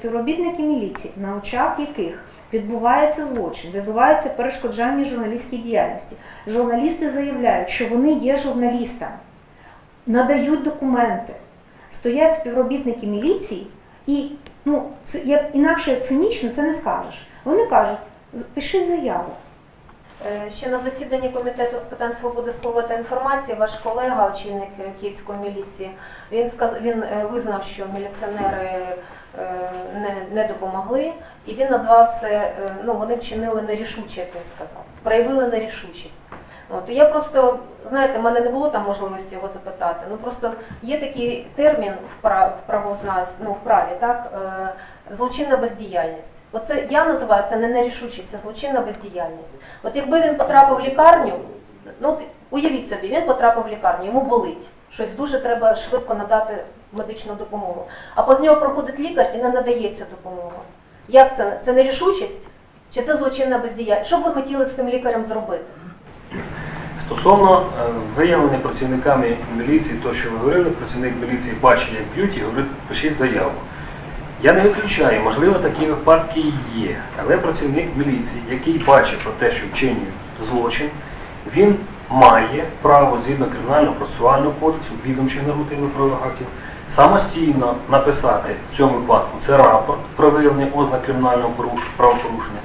співробітники міліції, на очах яких відбувається злочин, відбувається перешкоджання журналістській діяльності. Журналісти заявляють, що вони є журналістами, надають документи, стоять співробітники міліції, і ну, це, як, інакше цинічно це не скажеш. Вони кажуть, «З- пишіть заяву. Е, Ще на засіданні комітету з питань свободи слова та інформації ваш колега, очільник е, Київської міліції, він сказ... він е, визнав, що міліціонери не, не допомогли, і він назвав це, е, ну вони вчинили нерішуче, як він сказав, проявили нерішучість. От я просто, знаєте, в мене не було там можливості його запитати. Ну просто є такий термін в прав в ну, в праві, так е, злочинна бездіяльність. Оце я називаю це не нерішучість, це злочинна бездіяльність. От якби він потрапив в лікарню, ну уявіть собі, він потрапив в лікарню, йому болить. Щось дуже треба швидко надати медичну допомогу. А поз нього проходить лікар і не надає цю допомогу. Як це? Це нерішучість? Чи це злочинна бездіяльність? Що б ви хотіли з тим лікарем зробити? Стосовно е, виявлення працівниками міліції, то що ви говорили, працівник міліції бачить, як б'ють, і говорить, пишіть заяву. Я не виключаю, можливо, такі випадки є. Але працівник міліції, який бачить про те, що вчинює злочин, він має право згідно кримінального процесуального кодексу, відомчих нормативних правових актів, самостійно написати в цьому випадку це рапорт про виявлення ознак кримінального правопорушення.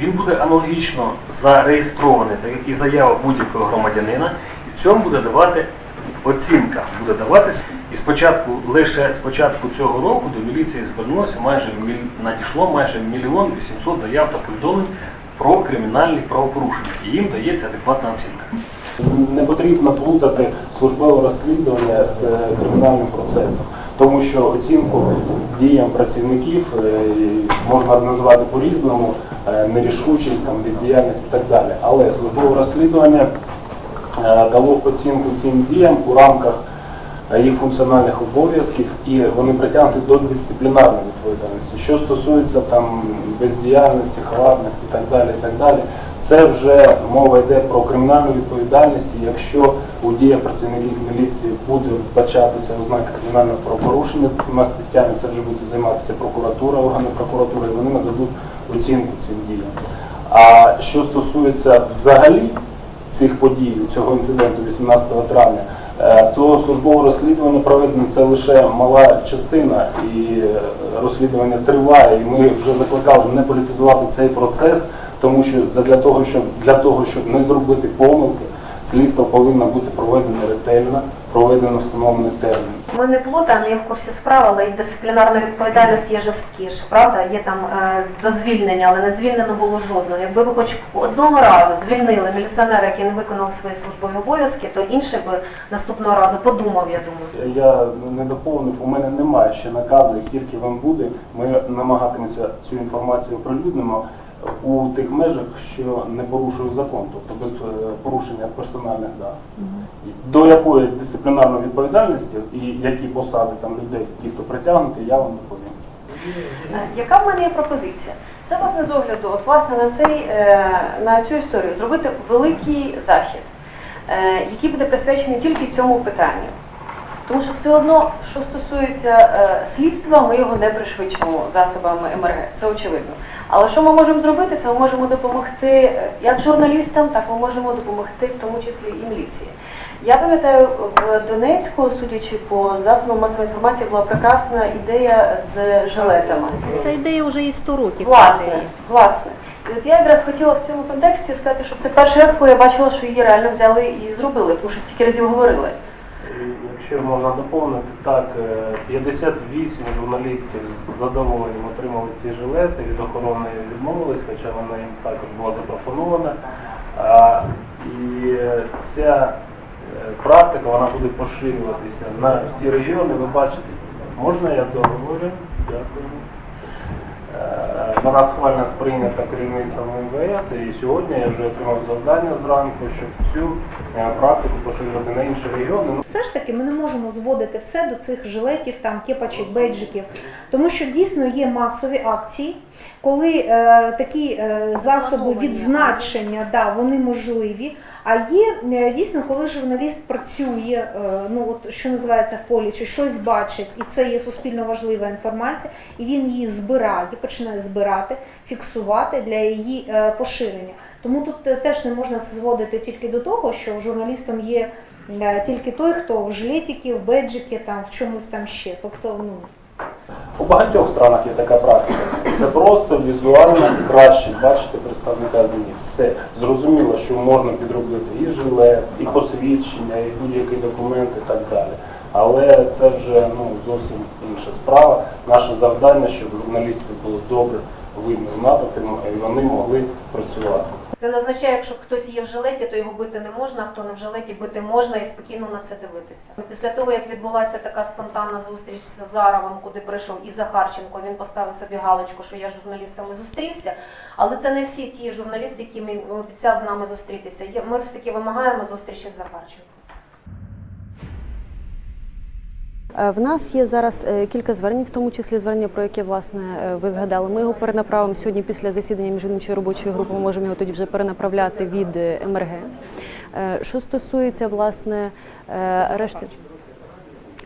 Він буде аналогічно зареєстрований, так як і заява будь-якого громадянина, і в цьому буде давати оцінка, буде даватись. І спочатку, лише з початку цього року до міліції звернулося майже надійшло майже мільйон 800 заяв та повідомлень про кримінальні правопорушення, і їм дається адекватна оцінка. Не потрібно плутати службове розслідування з е, кримінальним процесом, тому що оцінку діям працівників е, можна назвати по-різному, е, нерішучість, там, бездіяльність і так далі. Але службове розслідування дало оцінку цим діям у рамках їх функціональних обов'язків і вони притягнуті до дисциплінарної відповідальності. Що стосується там бездіяльності, халатності і так далі, і так далі, це вже мова йде про кримінальну відповідальність, якщо у діях працівників міліції буде вбачатися ознаки кримінального правопорушення за цими статтями, це вже буде займатися прокуратура, органи прокуратури, і вони нададуть оцінку цим діям. А що стосується взагалі цих подій, цього інциденту 18 травня, е, то службове розслідування проведено це лише мала частина, і е, розслідування триває. І ми вже закликали не політизувати цей процес, тому що для того, щоб для того, щоб не зробити помилки, слідство повинно бути проведено ретельно, проведено встановлений термін. Ми не плутаємо, я в курсі справи, але і дисциплінарна відповідальність є жорсткіша, правда? Є там е, до звільнення, але не звільнено було жодного. Якби ви хоч одного разу звільнили міліціонера, який не виконав свої службові обов'язки, то інший би наступного разу подумав, я думаю. Я не доповнив, у мене немає ще наказу, як тільки вам буде, ми намагатимемося цю інформацію оприлюднимо у тих межах, що не порушує закон, тобто без е, порушення персональних даних. До якої дисциплінарної відповідальності і які посади там людей, ті, хто притягнути, я вам доповім. Е, Яка в мене є пропозиція? Це власне з огляду, от власне на цей е, на цю історію зробити великий захід, який буде присвячений тільки цьому питанню. Тому що все одно, що стосується е, слідства, ми його не пришвидшимо засобами МРГ, це очевидно. Але що ми можемо зробити? Це ми можемо допомогти е, як журналістам, так ми можемо допомогти в тому числі і міліції. Я пам'ятаю, в Донецьку, судячи по засобам масової інформації, була прекрасна ідея з жилетами. Ця ідея вже і 100 років. Власне, власне. І от я якраз хотіла в цьому контексті сказати, що це перший раз, коли я бачила, що її реально взяли і зробили, тому що стільки разів говорили. Якщо можна доповнити, так, е, 58 журналістів з задоволенням отримали ці жилети, від охорони відмовились, хоча вона їм також була запропонована. І е, ця е, практика вона буде поширюватися на всі регіони. Ви бачите, можна я договорю? Дякую. Е, Вона схвально сприйнята керівництвом МВС, і сьогодні я вже отримав завдання зранку, щоб цю е, практику поширювати на інші регіони. Ну, Все ж таки ми не можемо зводити все до цих жилетів, там кепачок, бейджиків, тому що дійсно є масові акції, коли е, такі е, засоби відзначення, да, вони можливі, А є е, дійсно, коли журналіст працює, е, ну от що називається в полі, чи щось бачить, і це є суспільно важлива інформація, і він її збирає, починає збирати, фіксувати для її е, поширення. Тому тут теж не можна зводити тільки до того, що журналістом є тільки той, хто в жилетіки, в беджики, там в чомусь там ще. Тобто, ну У багатьох странах є така практика. Це просто візуально краще бачити представника ЗМІ. Все зрозуміло, що можна підробити і жилет, і посвідчення, і будь-який документ, і так далі. Але це вже ну зовсім інша справа. Наше завдання, щоб журналістів було добре видно з натовпом, і вони могли працювати. Це не означає, якщо хтось є в жилеті, то його бити не можна, а хто не в жилеті, бити можна і спокійно на це дивитися. Після того, як відбулася така спонтанна зустріч з Заровим, куди прийшов і Захарченко, він поставив собі галочку, що я з журналістами зустрівся. Але це не всі ті журналісти, які обіцяв з нами зустрітися. Ми все таки вимагаємо зустрічі з Захарченком. В нас є зараз е, кілька звернень, в тому числі звернення, про яке власне е, ви згадали. Ми його перенаправимо сьогодні після засідання міжвідомчої робочої групи. Ми можемо його тоді вже перенаправляти від е, МРГ. Е, Що стосується власне е, решти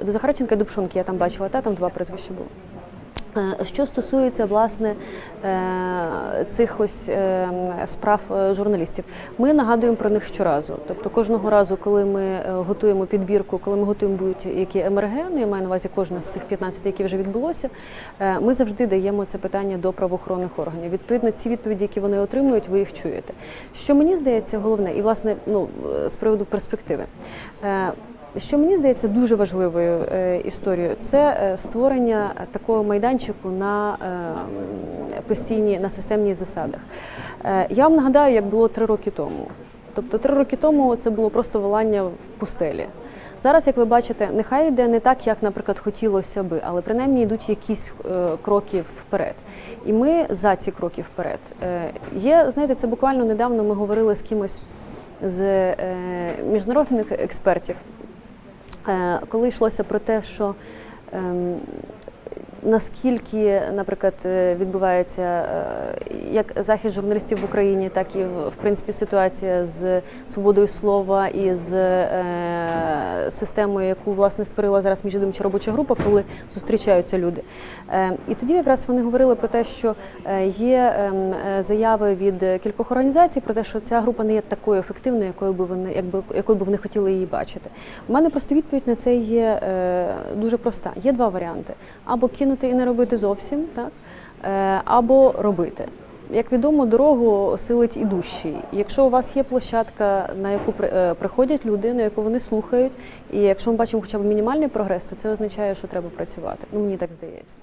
до Захарченка і Дубшонки, я там бачила, та там два прізвища було. Е, Що стосується власне е, цих ось е, справ журналістів, ми нагадуємо про них щоразу. Тобто кожного разу, коли ми готуємо підбірку, коли ми готуємо будь-які МРГ, ну я маю на увазі кожна з цих 15, які вже відбулося, ми завжди даємо це питання до правоохоронних органів. Відповідно, ці відповіді, які вони отримують, ви їх чуєте. Що мені здається головне, і власне ну з приводу перспективи. Е, що мені здається дуже важливою е, історією, це е, створення такого майданчику на е, постійній на системній засадах. Е, я вам нагадаю, як було три роки тому. Тобто три роки тому це було просто волання в пустелі. Зараз, як ви бачите, нехай йде не так, як, наприклад, хотілося би, але принаймні йдуть якісь е, кроки вперед. І ми за ці кроки вперед. Е, є, знаєте, це буквально недавно ми говорили з кимось з е, міжнародних експертів, е, коли йшлося про те, що ем, наскільки, наприклад, е, відбувається е, як захист журналістів в Україні, так і в принципі ситуація з свободою слова і з е, системою, яку власне створила зараз міжвідомча робоча група, коли зустрічаються люди. І тоді якраз вони говорили про те, що є ем, заяви від кількох організацій про те, що ця група не є такою ефективною, якою би вони якби якою би вони хотіли її бачити. У мене просто відповідь на це є дуже проста. Є два варіанти: або кинути і не робити зовсім, так е, або робити. Як відомо, дорогу силить ідущий. Якщо у вас є площадка, на яку е, приходять люди, на яку вони слухають, і якщо ми бачимо хоча б мінімальний прогрес, то це означає, що треба працювати. Ну мені так здається.